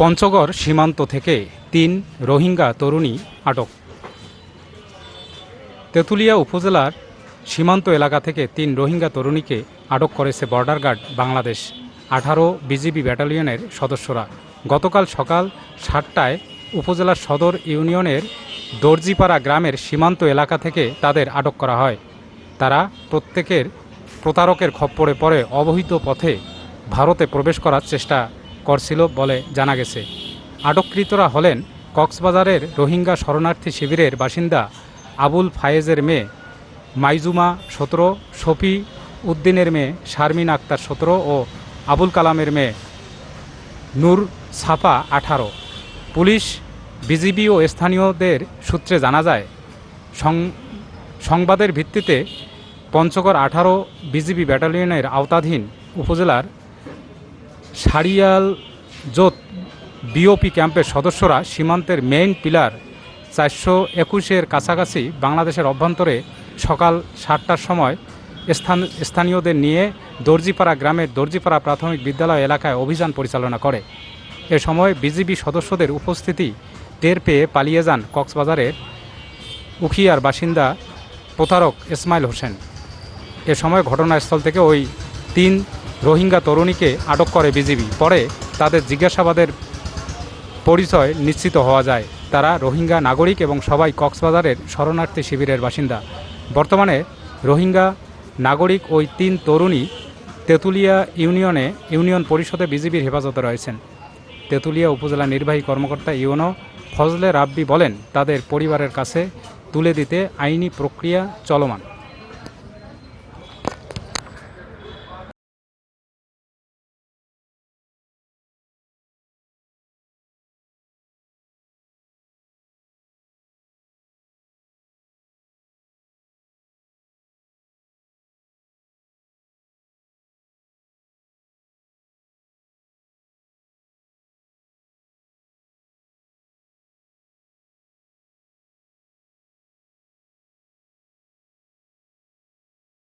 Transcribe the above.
পঞ্চগড় সীমান্ত থেকে তিন রোহিঙ্গা তরুণী আটক। তেঁতুলিয়া উপজেলার সীমান্ত এলাকা থেকে তিন রোহিঙ্গা তরুণীকে আটক করেছে বর্ডার গার্ড বাংলাদেশ, আঠারো বিজিবি ব্যাটালিয়নের সদস্যরা। গতকাল সকাল সাতটায় উপজেলার সদর ইউনিয়নের দর্জিপাড়া গ্রামের সীমান্ত এলাকা থেকে তাদের আটক করা হয়। তারা প্রত্যেকের প্রতারকের খপ্পরে পড়ে অবহিত পথে ভারতে প্রবেশ করার চেষ্টা করছিল বলে জানা গেছে। আটককৃতরা হলেন কক্সবাজারের রোহিঙ্গা শরণার্থী শিবিরের বাসিন্দা আবুল ফায়েজের মেয়ে মাইজুমা সতেরো, শফি উদ্দিনের মেয়ে শারমিন আক্তার সতেরো ও আবুল কালামের মেয়ে নূর সাফা আঠারো। পুলিশ, বিজিবি ও স্থানীয়দের সূত্রে জানা যায় সংবাদের ভিত্তিতে পঞ্চগড় আঠারো বিজিবি ব্যাটালিয়নের আওতাধীন উপজেলার সারিয়াল জোত বিওপি ক্যাম্পের সদস্যরা সীমান্তের মেইন পিলার চারশো একুশের কাছাকাছি বাংলাদেশের অভ্যন্তরে সকাল সাতটার সময় স্থান, স্থানীয়দের নিয়ে দর্জিপাড়া গ্রামের দর্জিপাড়া প্রাথমিক বিদ্যালয় এলাকায় অভিযান পরিচালনা করে। এ সময় বিজিবি সদস্যদের উপস্থিতি টের পেয়ে পালিয়ে যান কক্সবাজারের উখিয়ার বাসিন্দা প্রতারক ইসমাইল হোসেন। এ সময় ঘটনাস্থল থেকে ওই তিন রোহিঙ্গা তরুণীকে আটক করে বিজিবি। পরে তাদের জিজ্ঞাসাবাদের পরিচয় নিশ্চিত হওয়া যায়। তারা রোহিঙ্গা নাগরিক এবং সবাই কক্সবাজারের শরণার্থী শিবিরের বাসিন্দা। বর্তমানে রোহিঙ্গা নাগরিক ওই তিন তরুণী তেঁতুলিয়া ইউনিয়নে ইউনিয়ন পরিষদে বিজিবির হেফাজতে রয়েছেন। তেঁতুলিয়া উপজেলা নির্বাহী কর্মকর্তা ইউনো ফজলে রাব্বি বলেন, তাদের পরিবারের কাছে তুলে দিতে আইনি প্রক্রিয়া চলমান।